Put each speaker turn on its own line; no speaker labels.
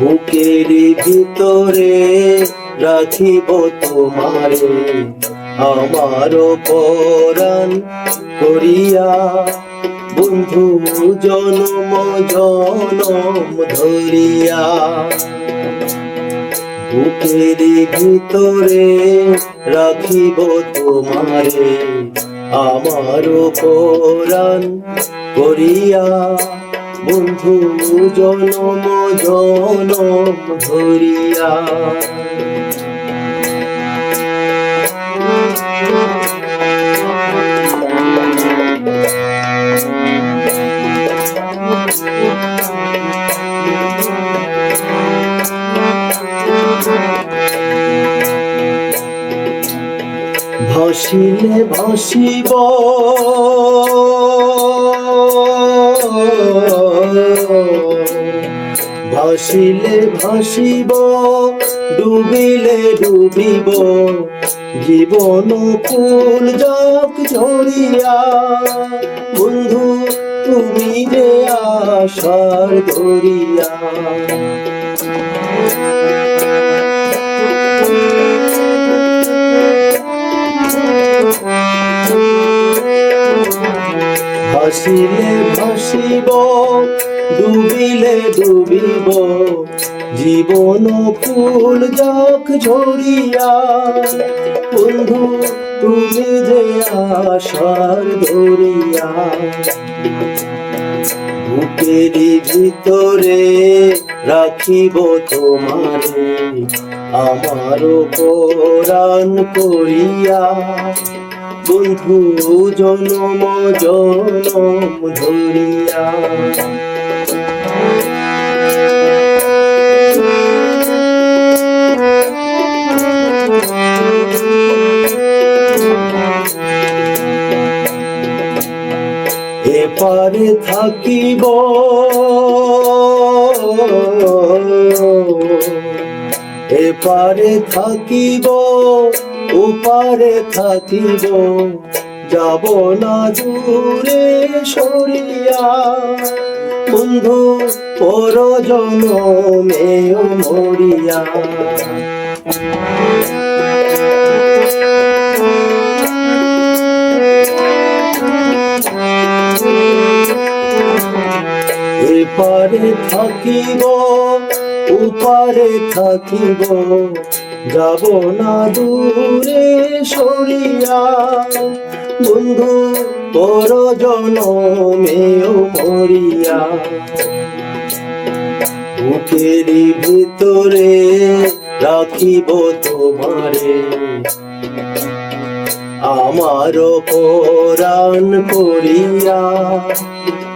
বুকের ভিতরে রাখিব তোমারে, আমার পরাণ করিয়া। বন্ধু, জনম জনম ধরিয়া। বুকের ভিতরে রাখিব তোমারে, আমার পরাণ করিয়া। বন্ধু জনম জনম ধরিয়া। ভাসিলে ভাসিব। ভাসিলে ভাসিব, ডুবিলে ডুবিব। জীবন ফুল জক ঝরিয়া বন্ধু, তুমি যে আশার ধরিয়া। ভাসিলে ভাসিব ডুবিলে ডুবিব, জীবন ফুল যাক ঝরিয়া। বন্ধু, তুমি যে আশার ধরিয়া বুকের ভিতরে রাখিব তোমারে, আমার পরাণ করিয়া। বন্ধু, জনম জনম ধরিয়া। এপারে থাকিব। এপারে থাকিব ওপারে থাকিব। যাব না দূরে সরিয়া। বন্ধু পর জনমেও মরিয়া। এপারে থাকিব উপারে থাকিব। যাব না দূরে সরিয়া। বন্ধু পর জনমেও মরিয়া। বুকের ভিতরে রাখিব তোমারে। আমার পরাণ করিয়া।